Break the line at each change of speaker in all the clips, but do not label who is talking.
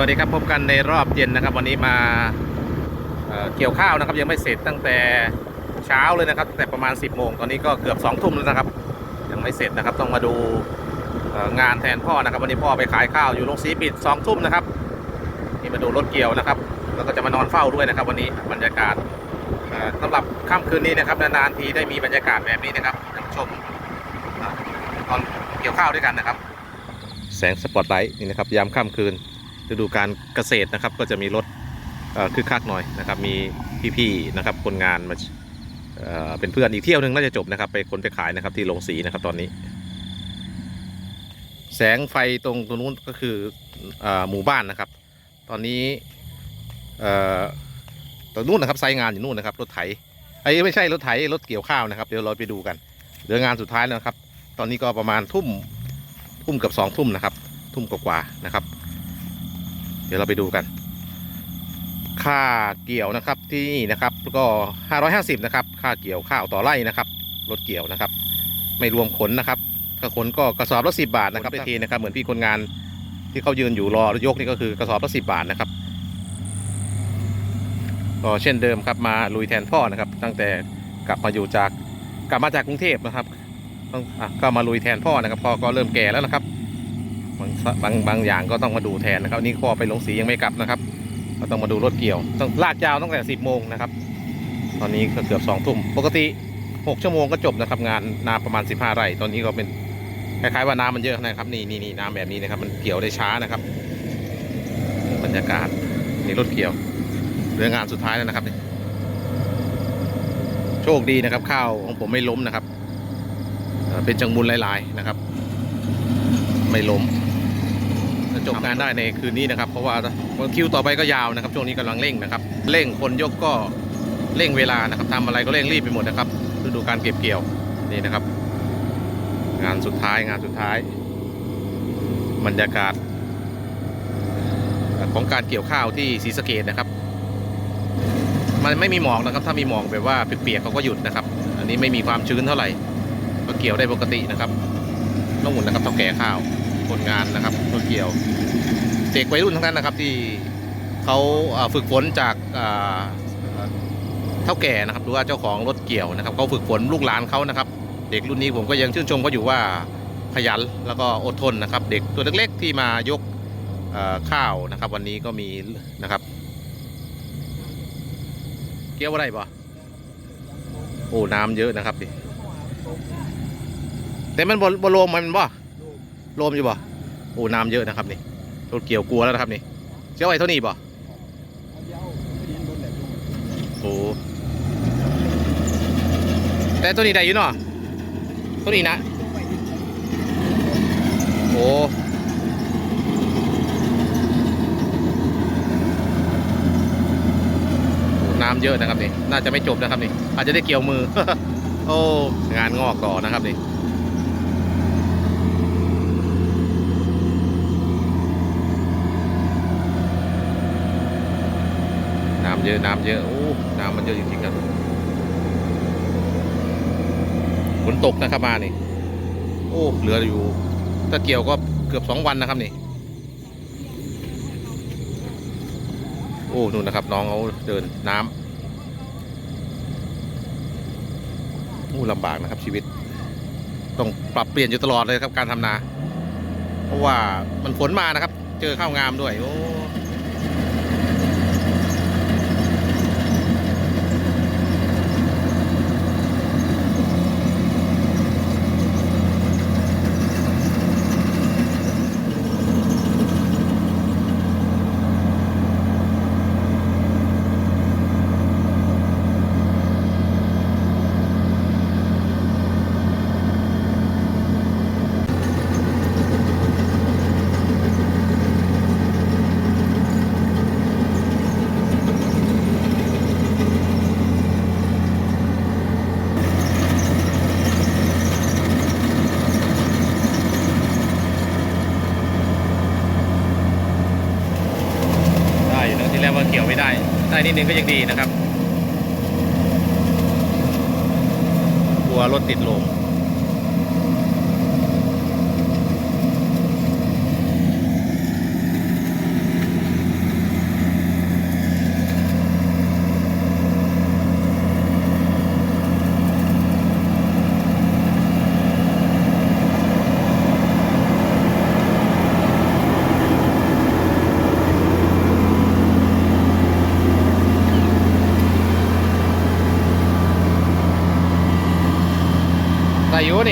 วัสดีครับพบกันในรอบเย็นนะครับ วันนี้มาเเกี่ยวข้าวนะครับ ยังไม่เสร็จตั้งแต่เช้าเลยนะครับแต่ประมาณ 10โมงตอนนี้ก็เกือบ2ทุ่มแล้วนะครับ ยังไม่เสร็จนะครับ ต้องมาดูงานแทนพ่อนะครับ วันนี้พ่อไปขายข้าวอยู่โรงสีปิด2ทุ่มนะครับนี่มาดูรถเกี่ยวนะครับ แล้วก็จะมานอนเฝ้าด้วยนะครับ วันนี้บรรยากาศเอ่อสำหรับค่ำคืนนี้นะครับนานๆทีได้มีบรรยากาศแบบนี้นะครับท่านชมตอนเกี่ยวข้าวด้วยกันนะครับ แสงสปอตไลท์นี่นะครับยามค่ำคืน ฤดูการเกษตรนะครับ ก็จะมีรถคึกคักหน่อยนะครับ มีพี่ๆนะครับคนงานมาเเป็นเพื่อนอีกเที่ยวหนึ่งน่าจะจบนะครับ ไปคนไปขายนะครับที่โรงสีนะครับตอนนี้ แสงไฟตรงตรงนู้นก็คืออหมู่บ้านนะครับ ตอนนี้ตรงนู้นนะครับไซต์งานอยู่นู่นนะครับรถไถไอ้ไม่ใช่รถไถรถเกี่ยวข้าวนะครับเดี๋ยวเราไปดูกันเหลืองานสุดท้ายแล้วนะครับ ตอนนี้ก็ประมาณทุ่มทุ่มกับสองทุ่มนะครับ ทุ่มกว่าๆนะครับ เดี๋ยวเราไปดูกัน ค่าเกี่ยวนะครับที่นี่นะครับก็ 550 นะครับ ค่าเกี่ยวข้าวต่อไร่นะครับรถเกี่ยวนะครับ ไม่รวมขนนะครับถ้าขนก็กระสอบละสิบาทนะครับทีนะครับ เหมือนพี่คนงานที่เขายืนอยู่รอยกนี่ก็คือกระสอบละสิบาทนะครับก็เช่นเดิมครับมาลุยแทนพ่อนะครับ ตั้งแต่กลับมาอยู่จากกลับมาจากกรุงเทพนะครับต้องอะก็มาลุยแทนพ่อนะครับพ่อก็เริ่มแก่แล้วนะครับ บางบางบางอย่างก็ต้องมาดูแทนนะครับนี่พ่อไปลงสียังไม่กลับนะครับ ก็ต้องมาดูรถเกี่ยว ต้องลากยาวตั้งแต่สิบโมงนะครับ ตอนนี้ก็เกือบสองทุ่มปกติหกชั่วโมงก็จบนะครับงานนาประมาณสิบห้าไร่ ตอนนี้ก็เป็นคล้ายๆว่าน้ำมันเยอะนะครับนี่นี่นี่น้ำแบบนี้นะครับ มันเกี่ยวได้ช้านะครับ บรรยากาศนี่รถเกี่ยวเหลืองานสุดท้ายแล้วนะครับนี่โชคดีนะครับ ข้าวของผมไม่ล้มนะครับเป็นจังมุนหลายๆนะครับ ไม่ล้ม จบงานได้ในคืนนี้นะครับ เพราะว่าคิวต่อไปก็ยาวนะครับช่วงนี้กำลังเร่งนะครับเร่งคนยกก็เร่งเวลานะครับทำอะไรก็เร่งรีบไปหมดนะครับฤดูการเก็บเกี่ยวนี่นะครับ งานสุดท้ายงานสุดท้าย บรรยากาศ ของการเกี่ยวข้าวที่ศรีสะเกดนะครับ มันไม่มีหมอกนะครับ ถ้ามีหมอกแบบว่าเปียกๆเขาก็หยุดนะครับ อันนี้ไม่มีความชื้นเท่าไหร่ก็เกี่ยวได้ปกตินะครับน้องหุ่นนะครับเท่าแก่ข้าว คนงานนะครับรถเกี่ยวเด็กวัยรุ่นทั้งนั้นนะครับที่เขาฝึกฝนจากเท่าแก่นะครับหรือว่าเจ้าของรถเกี่ยวนะครับเขาฝึกฝนลูกหลานเขานะครับ เด็กรุ่นนี้ผมก็ยังชื่นชมเขาอยู่ว่าขยันแล้วก็อดทนนะครับ เด็กตัวเล็กๆที่มายกข้าวนะครับ วันนี้ก็มีนะครับ เกี่ยวอะไรปะโอ้น้ำเยอะนะครับดิแต่มันบนบนโลมมันบ่ โลมอยู่บ่โอ้น้ำเยอะนะครับนี่รถเกี่ยวกลัวแล้วนะครับนี่เจ้าไอ้เท่านี้บ่โอ้แต่ตัวนี้ได้อยู่เนาะตัวนี้นะโอ้โอ้น้ำเยอะนะครับนี่น่าจะไม่จบนะครับนี่อาจจะได้เกี่ยวมือ โอ้งานงอกต่อนะครับนี่ำเยอะน้ำเยอะโอ้น้ำมันเยอะจริงๆครับฝนตกนะครับมานี่ โอ้เหลืออยู่ ถ้าเกี่ยวก็เกือบสองวันนะครับนี่ โอ้นู่นนะครับ น้องเขาเดินน้ำโอ้ลำบากนะครับชีวิต ต้องปรับเปลี่ยนอยู่ตลอดเลยครับการทำนา เพราะว่ามันฝนมานะครับ เจอข้าวงามด้วย โอ้ ได้อยู่นะที่แรกว่าเกี่ยว ไม่ได้ได้นิดนึงก็ยังดีนะครับ กลัวรถติดลม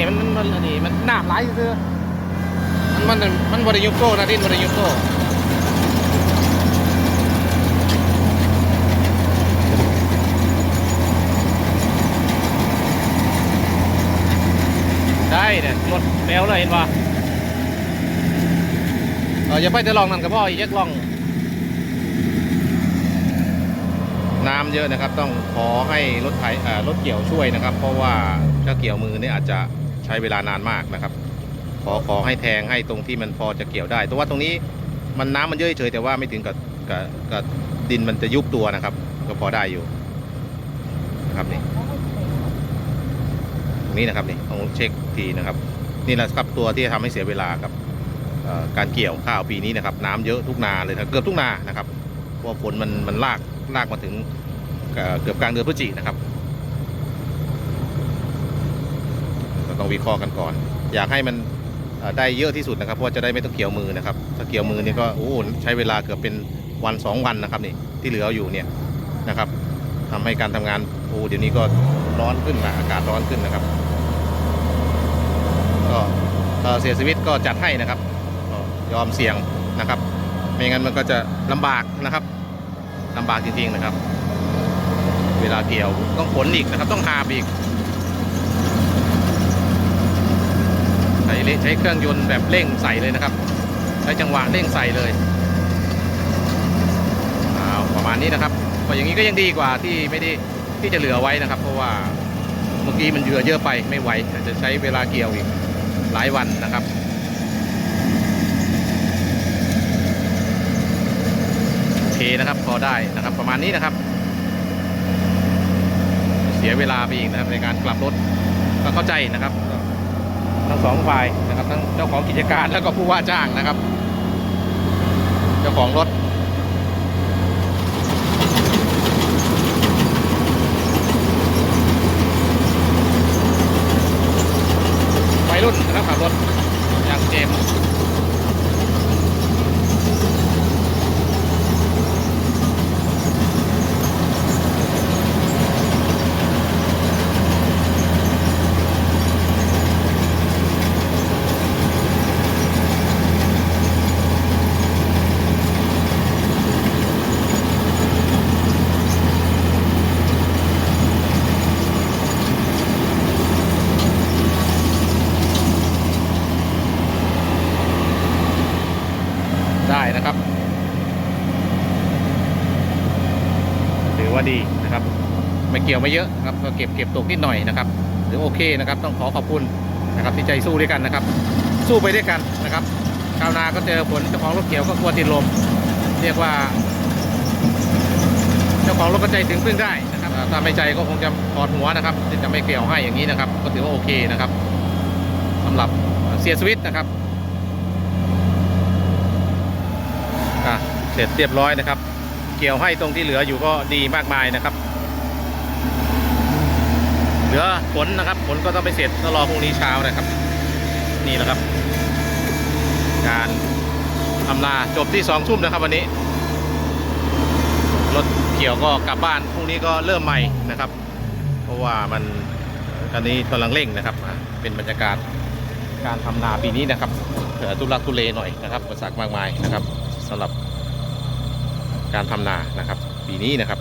มันนี่มันนาบหลายคือมันมันมันบริยุโก้นะดินบริยุโก้ได้เนี่ยรถแมวเลยเห็นปะเอออย่าไปจะลองนั่นกับพ่ออีกยักลอง น้ำเยอะนะครับ ต้องขอให้รถไถรถเกี่ยวช่วยนะครับ เพราะว่าถ้าเกี่ยวมือเนี่ยอาจจะ ใช้เวลานานมากนะครับ ขอขอให้แทงให้ตรงที่มันพอจะเกี่ยวได้ แต่ว่าตรงนี้มันน้ำมันเยอะเฉยแต่ว่าไม่ถึงกับกับกับดินมันจะยุบตัวนะครับ ก็พอได้อยู่นะครับนี่ตรงนี้นะครับนี่ต้องเช็คทีนะครับ นี่แหละครับตัวที่จะทำให้เสียเวลากับการเกี่ยวข้าวปีนี้นะครับ น้ำเยอะทุกนาเลยนะเกือบทุกนานะครับเพราะฝนมันมันลากลากมาถึงเกือบกลางเดือนพฤศจิกนะครับเรา ต้องวิเคราะห์กันก่อน อยากให้มันได้เยอะที่สุดนะครับเพราะจะได้ไม่ต้องเกี่ยวมือนะครับ ถ้าเกี่ยวมือนี่ก็โอ้ใช้เวลาเกือบเป็นวันสองวันนะครับนี่ที่เหลืออยู่เนี่ยนะครับทำให้การทำงานโอ้เดี๋ยวนี้ก็ร้อนขึ้นนะอากาศร้อนขึ้นนะครับก็ถ้าเสียชีวิตก็จัดให้นะครับยอมเสี่ยงนะครับ ไม่งั้นมันก็จะลำบากนะครับลำบากจริงๆนะครับ เวลาเกี่ยวต้องขนอีกนะครับ ต้องหาบอีก ใส่ เละใช้เครื่องยนต์แบบเร่งใส่เลยนะครับใช้จังหวะเร่งใส่เลยอ้าวประมาณนี้นะครับก็อย่างนี้ก็ยังดีกว่าที่ไม่ได้ที่จะเหลือไว้นะครับ เพราะว่าเมื่อกี้มันเหลือเยอะไปไม่ไหวอาจจะใช้เวลาเกี่ยวอีกหลายวันนะครับโอเคนะครับพอได้นะครับประมาณนี้นะครับ เสียเวลาไปอีกนะครับในการกลับรถก็เข้าใจนะครับ ทั้งสองฝ่ายนะครับทั้งเจ้าของกิจการแล้วก็ผู้ว่าจ้างนะครับ เจ้าของรถวัยรุ่นนะครับขับรถอย่างเจมส์ นะครับ ถือว่าดีนะครับ ไม่เกี่ยวไม่เยอะนะครับ ก็เก็บเก็บตกนิดหน่อยนะครับถือโอเคนะครับ ต้องขอขอบคุณนะครับที่ใจสู้ด้วยกันนะครับ สู้ไปด้วยกันนะครับ ชาวนาก็เจอผลเจ้าของรถเกี่ยวก็กลัวติดลม เรียกว่า เจ้าของรถก็ใจถึงพึ่งได้นะครับอ่าถ้าไม่ใจก็คงจะถอดหัวนะครับที่จะไม่เกี่ยวให้อย่างนี้นะครับ ก็ถือว่าโอเคนะครับสำหรับเสียสวิตนะครับ อะ เสร็จเรียบร้อยนะครับ เกี่ยวให้ตรงที่เหลืออยู่ก็ดีมากมายนะครับ เหลือผลนะครับผลก็ต้องไปเสร็จต้องรอพรุ่งนี้เช้านะครับ นี่แหละครับ การทำนาจบที่สองทุ่มนะครับวันนี้รถเกี่ยวก็กลับบ้านพรุ่งนี้ก็เริ่มใหม่นะครับ เพราะว่ามันตอนนี้กำลังเร่งนะครับ เป็นบรรยากาศการทำนาปีนี้นะครับเอ่อทุลักทุเลหน่อยนะครับอุปสรรคมากมายนะครับสำหรับ การทำนานะครับ ปีนี้นะครับ